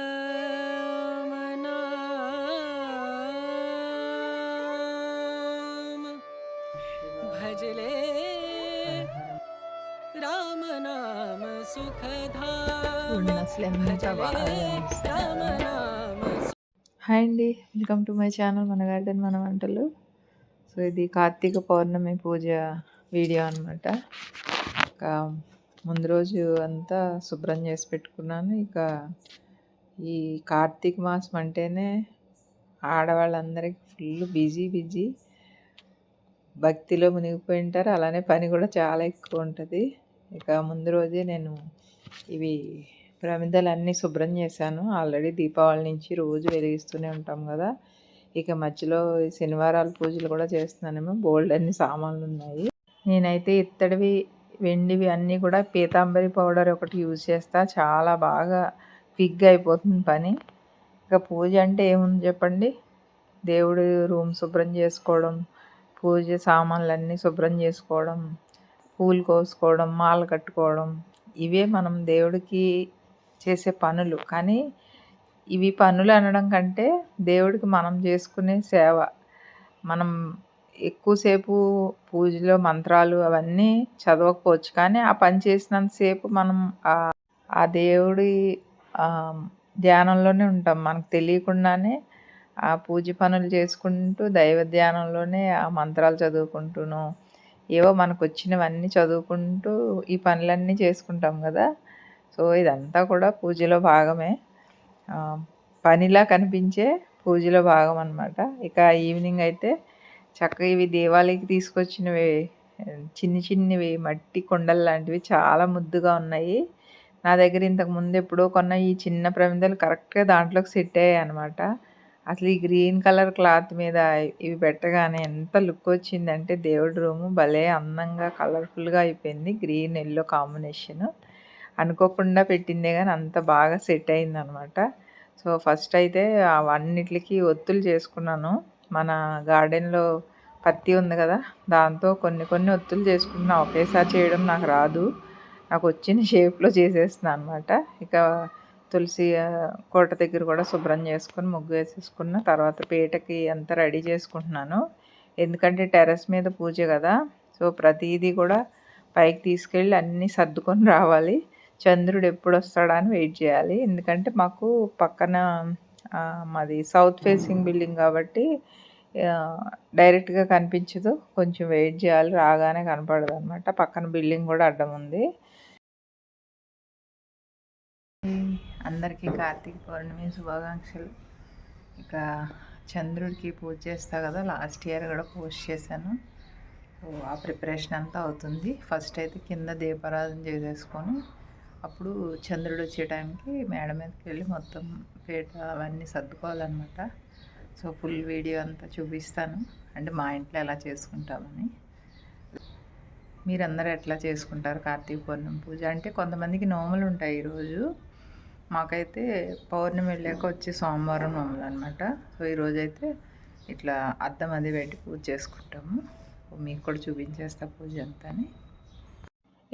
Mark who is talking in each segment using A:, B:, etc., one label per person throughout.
A: राम नाम भजले राम नाम सुखधाम
B: అసలు ఎంత బాగా
A: भजले
B: అనిపిస్తుంది
A: राम नाम
B: హాయ్ అండి వెల్కమ్ టు మై ఛానల్ మన గార్డెన్ మన వంటలు సో ఇది కార్తీక పౌర్ణమి పూజ వీడియో అనమాట ఇక ముందు రోజు అంతా శుభ్రం చేసి పెట్టుకున్నాను. ఇక ఈ కార్తీక మాసం అంటేనే ఆడవాళ్ళందరికీ ఫుల్ బిజీ బిజీ. భక్తిలో మునిగిపోయి ఉంటారు. అలానే పని కూడా చాలా ఎక్కువ ఉంటుంది. ఇక ముందు రోజే నేను ఇవి ప్రమిదలన్నీ శుభ్రం చేశాను. ఆల్రెడీ దీపావళి నుంచి రోజు వెలిగిస్తూనే ఉంటాం కదా. ఇక మధ్యలో శనివారాల పూజలు కూడా చేస్తున్నానేమో. బోల్డ్ అన్ని సామాన్లు ఉన్నాయి. నేనైతే ఇత్తడివి వెండివి అన్నీ కూడా పీతాంబరి పౌడర్ ఒకటి యూజ్ చేస్తా. చాలా బాగా పిగ్ అయిపోతుంది పని. ఇక పూజ అంటే ఏముంది చెప్పండి? దేవుడు రూమ్ శుభ్రం చేసుకోవడం పూజ సామాన్లన్నీ శుభ్రం చేసుకోవడం పూలు కోసుకోవడం మాల కట్టుకోవడం ఇవే మనం దేవుడికి చేసే పనులు. కానీ ఇవి పనులు అనడం కంటే దేవుడికి మనం చేసుకునే సేవ. మనం ఎక్కువసేపు పూజలో మంత్రాలు అవన్నీ చదవకపోవచ్చు. కానీ ఆ పని చేసినంతసేపు మనం ఆ దేవుడి ధ్యానంలోనే ఉంటాం. మనకు తెలియకుండానే ఆ పూజ పనులు చేసుకుంటూ దైవ ధ్యానంలోనే ఆ మంత్రాలు చదువుకుంటూను ఏవో మనకు వచ్చినవన్నీ చదువుకుంటూ ఈ పనులన్నీ చేసుకుంటాం కదా. సో ఇదంతా కూడా పూజలో భాగమే. పనిలా కనిపించే పూజలో భాగం అనమాట ఇక ఈవినింగ్ అయితే చక్కగా ఇవి దేవాలయకి తీసుకొచ్చినవి చిన్ని చిన్నవి మట్టి కొండలు లాంటివి చాలా ముద్దుగా ఉన్నాయి. నా దగ్గర ఇంతకు ముందు ఎప్పుడో కొన్న ఈ చిన్న ప్రమిదలు కరెక్ట్గా దాంట్లోకి సెట్ అయ్యాయి అనమాట అసలు ఈ గ్రీన్ కలర్ క్లాత్ మీద ఇవి పెట్టగానే ఎంత లుక్ వచ్చిందంటే దేవుడి రూము భలే అందంగా కలర్ఫుల్గా అయిపోయింది. Green yellow combination. అనుకోకుండా పెట్టిందే కానీ అంత బాగా సెట్ అయిందనమాట సో ఫస్ట్ అయితే అవన్నిటికి ఒత్తులు చేసుకున్నాను. మన గార్డెన్లో పత్తి ఉంది కదా దాంతో కొన్ని కొన్ని ఒత్తులు చేసుకున్నా ఒకేసారి చేయడం నాకు రాదు. నాకు వచ్చిన షేప్లో చేసేస్తున్నాను అనమాట ఇక తులసి కోట దగ్గర కూడా శుభ్రం చేసుకుని ముగ్గు వేసేసుకున్న తర్వాత పీటకి అంతా రెడీ చేసుకుంటున్నాను. ఎందుకంటే టెర్రస్ మీద పూజ కదా సో ప్రతిదీ కూడా పైకి తీసుకెళ్ళి అన్నీ సర్దుకొని రావాలి. చంద్రుడు ఎప్పుడు వస్తాడా అని వెయిట్ చేయాలి. ఎందుకంటే మాకు పక్కన మాది సౌత్ ఫేసింగ్ బిల్డింగ్ కాబట్టి డైరెక్ట్గా కనిపించదు. కొంచెం వెయిట్ చేయాలి. రాగానే కనపడదు అనమాట పక్కన బిల్డింగ్ కూడా అడ్డం ఉంది. అందరికీ కార్తీక పౌర్ణమి శుభాకాంక్షలు. ఇక చంద్రుడికి పూజ చేస్తా కదా లాస్ట్ ఇయర్ కూడా పోస్ట్ చేశాను. ఆ ప్రిపరేషన్ అంతా అవుతుంది. ఫస్ట్ అయితే కింద దీపారాధన చేసేసుకొని అప్పుడు చంద్రుడు వచ్చే టైంకి మేడ మీదకి వెళ్ళి మొత్తం పేట అవన్నీ సర్దుకోవాలన్నమాట. సో ఫుల్ వీడియో అంతా చూపిస్తాను. అంటే మా ఇంట్లో ఎలా చేసుకుంటామని. మీరందరూ ఎట్లా చేసుకుంటారు? కార్తీక పౌర్ణమి పూజ? అంటే కొంతమందికి నోములు ఉంటాయి ఈరోజు. మాకైతే పౌర్ణమి వెళ్ళాక వచ్చి సోమవారం నోములు అనమాట సో ఈరోజు అయితే ఇట్లా అద్దం అది పెట్టి పూజ చేసుకుంటాము. మీకు కూడా చూపించేస్తా పూజ అంతా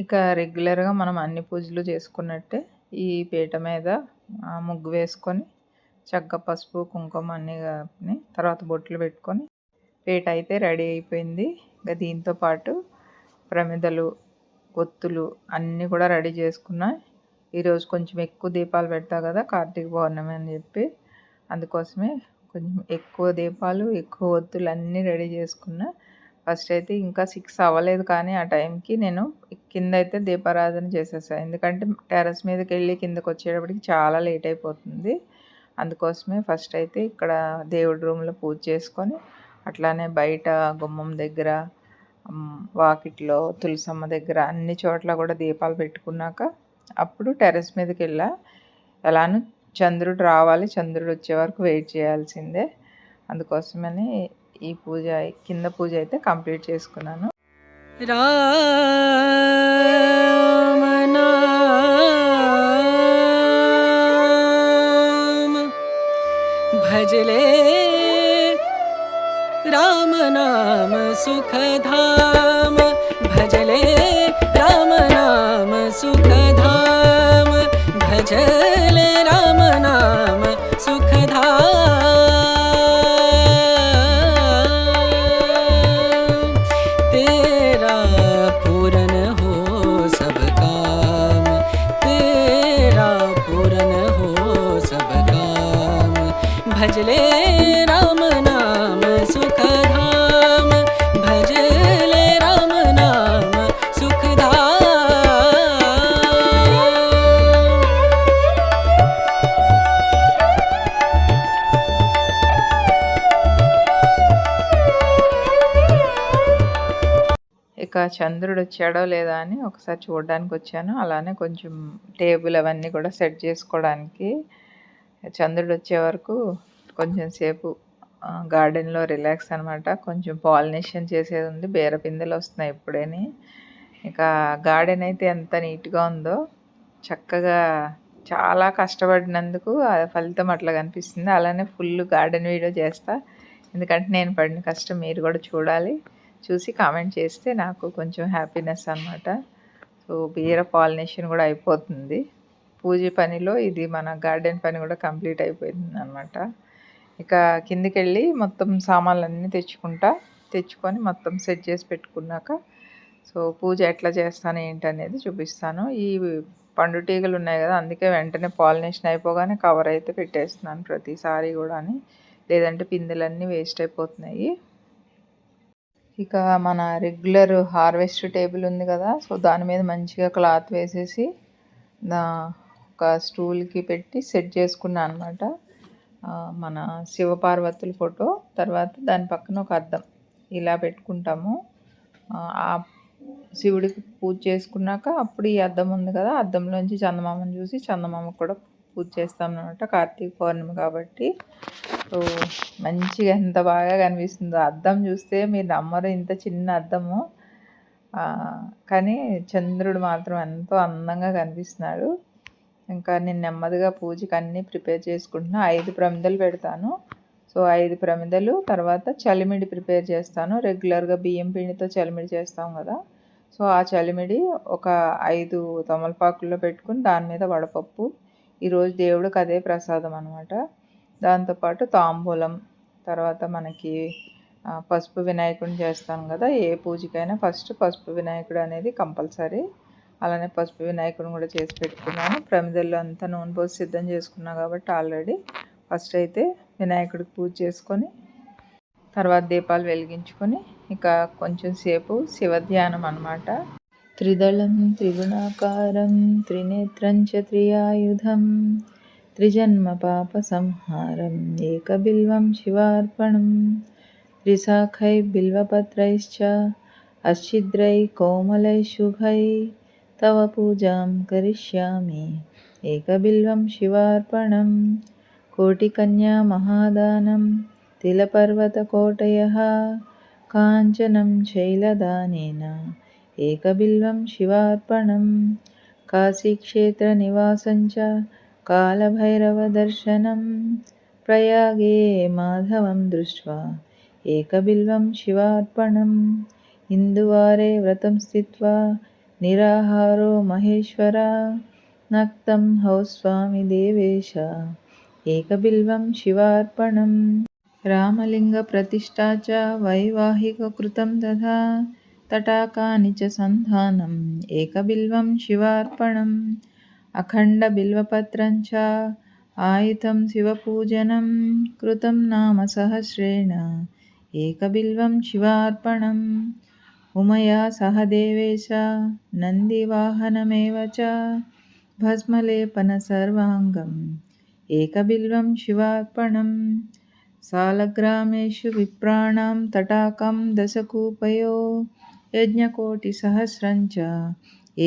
B: ఇక రెగ్యులర్గా మనం అన్ని పూజలు చేసుకున్నట్టే ఈ పీట మీద ముగ్గు వేసుకొని చక్క పసుపు కుంకుమ అన్నీ తర్వాత బొట్లు పెట్టుకొని పీట అయితే రెడీ అయిపోయింది. ఇంకా దీంతో పాటు ప్రమిదలు ఒత్తులు అన్నీ కూడా రెడీ చేసుకున్నా. ఈరోజు కొంచెం ఎక్కువ దీపాలు పెడతా కదా కార్తీక పౌర్ణమి అని చెప్పి అందుకోసమే కొంచెం ఎక్కువ దీపాలు ఎక్కువ ఒత్తులు అన్నీ రెడీ చేసుకున్నా. ఫస్ట్ అయితే ఇంకా సిక్స్ అవ్వలేదు కానీ ఆ టైంకి నేను కింద అయితే దీపారాధన చేసేసాను ఎందుకంటే టెర్రస్ మీదకి వెళ్ళి కిందకి వచ్చేటప్పటికి చాలా లేట్ అయిపోతుంది అందుకోసమే ఫస్ట్ అయితే ఇక్కడ దేవుడి రూమ్లో పూజ చేసుకొని అట్లానే బయట గుమ్మం దగ్గర వాకిట్లో తులసమ్మ దగ్గర అన్ని చోట్ల కూడా దీపాలు పెట్టుకున్నాక అప్పుడు టెర్రస్ మీదకి వెళ్ళా ఎలానూ చంద్రుడు రావాలి చంద్రుడు వచ్చే వరకు వెయిట్ చేయాల్సిందే. అందుకోసమని ఈ పూజ కింద పూజ అయితే కంప్లీట్ చేసుకున్నాను
A: राम नाम भजले राम नाम सुखधाम
B: ఇంకా చంద్రుడు వచ్చాడో లేదా అని ఒకసారి చూడడానికి వచ్చాను అలానే కొంచెం టేబుల్ అవన్నీ కూడా సెట్ చేసుకోవడానికి చంద్రుడు వచ్చే వరకు కొంచెం సేపు గార్డెన్లో రిలాక్స్ అనమాట కొంచెం పాలినేషన్ చేసేది ఉంది బీరపిందెలు వస్తున్నాయి ఇప్పుడేని. ఇక గార్డెన్ అయితే ఎంత నీట్గా ఉందో చక్కగా చాలా కష్టపడినందుకు ఆ ఫలితం అట్లా కనిపిస్తుంది. అలానే ఫుల్ గార్డెన్ వీడియో చేస్తా. ఎందుకంటే నేను పడిన కష్టం మీరు కూడా చూడాలి. చూసి కామెంట్ చేస్తే నాకు కొంచెం హ్యాపీనెస్ అనమాట సో బీర పాలినేషన్ కూడా అయిపోతుంది. పూజ పనిలో ఇది మన గార్డెన్ పని కూడా కంప్లీట్ అయిపోయింది అనమాట ఇక కిందికి వెళ్ళి మొత్తం సామాన్లన్నీ తెచ్చుకుంటా తెచ్చుకొని మొత్తం సెట్ చేసి పెట్టుకున్నాక సో పూజ ఎట్లా చేస్తాను ఏంటనేది చూపిస్తాను. ఈ పండు తీగలు ఉన్నాయి కదా అందుకే వెంటనే పాలినేషన్ అయిపోగానే కవర్ అయితే పెట్టేస్తున్నాను ప్రతిసారి కూడా లేదంటే పిందెలన్నీ వేస్ట్ అయిపోతున్నాయి. ఇక మన రెగ్యులర్ హార్వెస్ట్ టేబుల్ ఉంది కదా సో దాని మీద మంచిగా క్లాత్ వేసేసి దా ఒక స్టూల్కి పెట్టి సెట్ చేసుకున్నాను అనమాట మన శివపార్వతుల ఫోటో తర్వాత దాని పక్కన ఒక అద్దం ఇలా పెట్టుకుంటాము. ఆ శివుడికి పూజ చేసుకున్నాక అప్పుడు ఈ అద్దం ఉంది కదా అద్దంలోంచి చందమామను చూసి చందమామకు కూడా పూజ చేస్తాం అనమాట కార్తీక పౌర్ణమి కాబట్టి మంచిగా ఎంత బాగా కనిపిస్తుందో. అద్దం చూస్తే మీరు నమ్మరు ఇంత చిన్న అద్దము. కానీ చంద్రుడు మాత్రం ఎంతో అందంగా కనిపిస్తున్నాడు. ఇంకా నేను నెమ్మదిగా పూజకి అన్నీ ప్రిపేర్ చేసుకుంటున్నా. ఐదు ప్రమిదలు పెడతాను. సో ఐదు ప్రమిదలు తర్వాత చలిమిడి ప్రిపేర్ చేస్తాను. రెగ్యులర్గా బియ్యం పిండితో చలిమిడి చేస్తాం కదా. సో ఆ చలిమిడి ఒక ఐదు తమలపాకుల్లో పెట్టుకుని దాని మీద వడపప్పు. ఈరోజు దేవుడికి అదే ప్రసాదం అనమాట దాంతోపాటు తాంబూలం తర్వాత మనకి పసుపు వినాయకుడిని చేస్తాం కదా ఏ పూజకైనా ఫస్ట్ పసుపు వినాయకుడు అనేది కంపల్సరీ. అలానే పసుపు వినాయకుడిని కూడా చేసి పెట్టుకున్నాను ప్రమిదల్లో అంతా నూనె పోసి సిద్ధం చేసుకున్నా కాబట్టి ఆల్రెడీ ఫస్ట్ అయితే వినాయకుడికి పూజ చేసుకొని తర్వాత దీపాలు వెలిగించుకొని ఇక కొంచెం సేపు శివధ్యానం అనమాట త్రిదళం త్రిగుణాకారం త్రినేత్రం చ త్రియాయుధం त्रिजन्मपापसंहारम् एकबिल्वं शिवार्पणं त्रिशाखैः बिल्वपत्रैश्च अच्छिद्रैः कोमलैः शुभैः तव पूजां करिष्यामि एकबिल्वं शिवार्पणं कोटिकन्या महादानं तिलपर्वतकोटयः काञ्चनं शैलदानेन एकबिल्वं शिवार्पणं काशीक्षेत्रनिवासं च कालभैरवदर्शनं प्रयागे माधवं दृष्ट्वा एकबिल्वं शिवार्पणम् इन्दुवारे व्रतं स्थित्वा निराहारो महेश्वरा नक्तं हौस्वामि देवेश एकबिल्वं शिवार्पणं रामलिङ्गप्रतिष्ठा च वैवाहिककृतं तथा तटाकानि च सन्धानम् एकबिल्वं शिवार्पणम् अखण्डबिल्वपत्रं च आयुधं शिवपूजनं कृतं नाम सहस्रेण एकबिल्वं शिवार्पणम् उमया सह देवेश नन्दिवाहनमेव च भस्मलेपनसर्वाङ्गम् एकबिल्वं शिवार्पणं सालग्रामेषु विप्राणां तटाकं दशकूपयो यज्ञकोटिसहस्रं च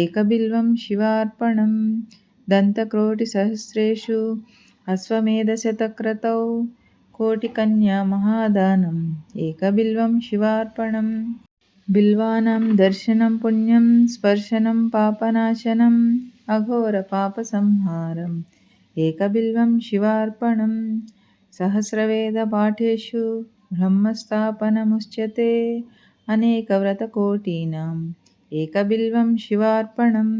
B: एकबिल्वं शिवार्पणं दन्तक्रोटिसहस्रेषु अश्वमेधशतक्रतौ कोटिकन्यामहादानम् एकबिल्वं शिवार्पणं बिल्वानां दर्शनं पुण्यं स्पर्शनं पापनाशनम् अघोरपापसंहारम् एकबिल्वं शिवार्पणं सहस्रवेदपाठेषु ब्रह्मस्थापनमुच्यते अनेकव्रतकोटीनाम् ఏకబిల్వం శివార్పణం.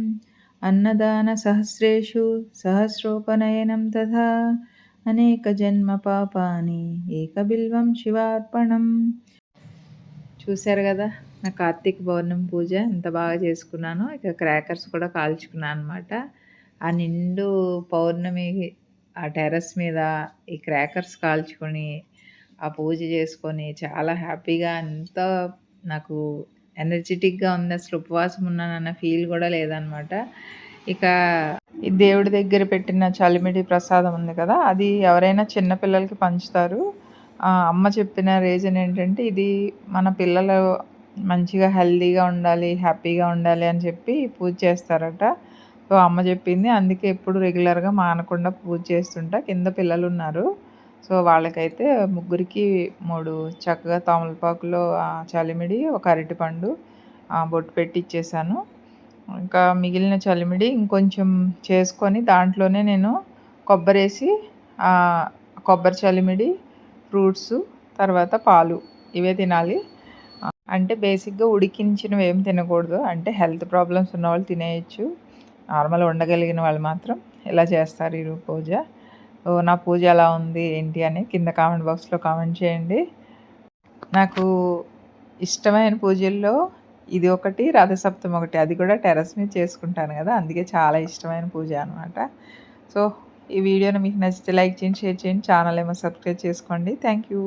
B: అన్నదాన సహస్రేషు సహస్రోపనయనం తథా అనేక జన్మ పాపాని ఏకబిల్వం శివార్పణం. చూశారు కదా నా కార్తీక పౌర్ణమి పూజ ఎంత బాగా చేసుకున్నాను ఇక క్రాకర్స్ కూడా కాల్చుకున్నాను అనమాట ఆ నిండు పౌర్ణమి ఆ టెర్రస్ మీద ఈ క్రాకర్స్ కాల్చుకొని ఆ పూజ చేసుకొని చాలా హ్యాపీగా అంత నాకు ఎనర్జెటిక్గా ఉంది అసలు ఉపవాసం ఉన్నానన్న ఫీల్ కూడా లేదనమాట ఇక ఈ దేవుడి దగ్గర పెట్టిన చలిమిడి ప్రసాదం ఉంది కదా అది ఎవరైనా చిన్నపిల్లలకి పంచుతారు. అమ్మ చెప్పిన రీజన్ ఏంటంటే ఇది మన పిల్లలు మంచిగా హెల్దీగా ఉండాలి హ్యాపీగా ఉండాలి అని చెప్పి పూజ చేస్తారట. సో అమ్మ చెప్పింది అందుకే ఎప్పుడు రెగ్యులర్గా మానకుండా పూజ చేస్తుంటా కింద పిల్లలు ఉన్నారు. సో వాళ్ళకైతే ముగ్గురికి మూడు చక్కగా తమలపాకులో చలిమిడి ఒక అరటిపండు బొట్టు పెట్టి ఇచ్చేసాను. ఇంకా మిగిలిన చలిమిడి ఇంకొంచెం చేసుకొని దాంట్లోనే నేను కొబ్బరి వేసి కొబ్బరి చలిమిడి ఫ్రూట్స్ తర్వాత పాలు ఇవే తినాలి. అంటే బేసిక్గా ఉడికించినవి ఏం తినకూడదు. అంటే హెల్త్ ప్రాబ్లమ్స్ ఉన్న వాళ్ళు తినేయచ్చు. నార్మల్ ఉండగలిగిన వాళ్ళు మాత్రం ఇలా చేస్తారు ఈ పూజ. నా పూజ ఎలా ఉంది ఏంటి అని కింద కామెంట్ బాక్స్లో కామెంట్ చేయండి. నాకు ఇష్టమైన పూజల్లో ఇది ఒకటి రథసప్తం ఒకటి. అది కూడా టెరస్ మీద చేసుకుంటాను కదా అందుకే చాలా ఇష్టమైన పూజ అనమాట సో ఈ వీడియోని మీకు నచ్చితే లైక్ చేయండి షేర్ చేయండి ఛానల్ ఏమో సబ్స్క్రైబ్ చేసుకోండి. Thank you.